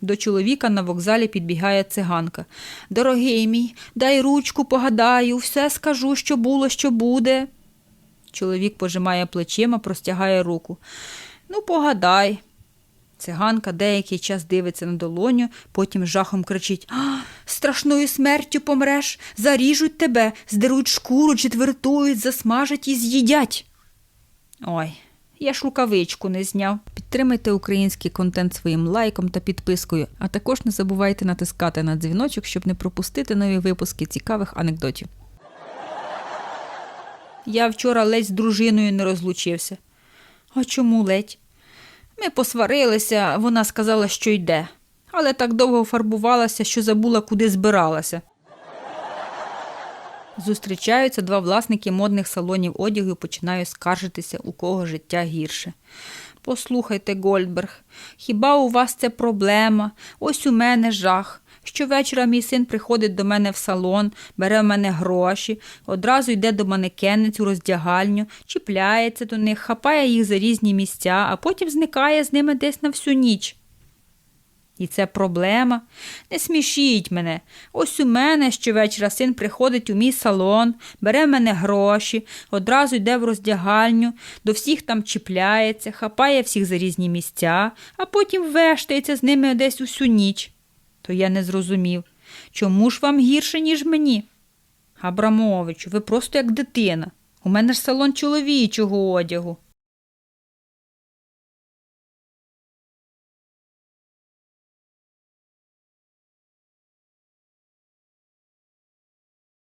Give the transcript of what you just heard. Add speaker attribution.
Speaker 1: До чоловіка на вокзалі підбігає циганка. Дорогий мій, дай ручку, погадаю, все скажу, що було, що буде. Чоловік пожимає плечима, простягає руку. Ну, погадай. Циганка деякий час дивиться на долоню, потім жахом кричить а, страшною смертю помреш, заріжуть тебе, здеруть шкуру, четвертують, засмажать і з'їдять. Ой, я ж рукавичку не зняв. Підтримайте український контент своїм лайком та підпискою, а також не забувайте натискати на дзвіночок, щоб не пропустити нові випуски цікавих анекдотів. Я вчора ледь з дружиною не розлучився. А чому ледь? Ми посварилися, вона сказала, що йде, але так довго фарбувалася, що забула, куди збиралася. Зустрічаються два власники модних салонів одягу і починають скаржитися, у кого життя гірше. Послухайте, Гольдберг, хіба у вас це проблема? Ось у мене жах. Щовечора мій син приходить до мене в салон, бере в мене гроші, одразу йде до манекенниць у роздягальню, чіпляється до них, хапає їх за різні місця, а потім зникає з ними десь на всю ніч. І це проблема. Не смішіть мене. Ось у мене щовечора син приходить у мій салон, бере в мене гроші, одразу йде в роздягальню, до всіх там чіпляється, хапає всіх за різні місця, а потім вештається з ними десь усю ніч. То я не зрозумів, чому ж вам гірше, ніж мені? Абрамовичу, ви просто як дитина. У мене ж салон чоловічого одягу.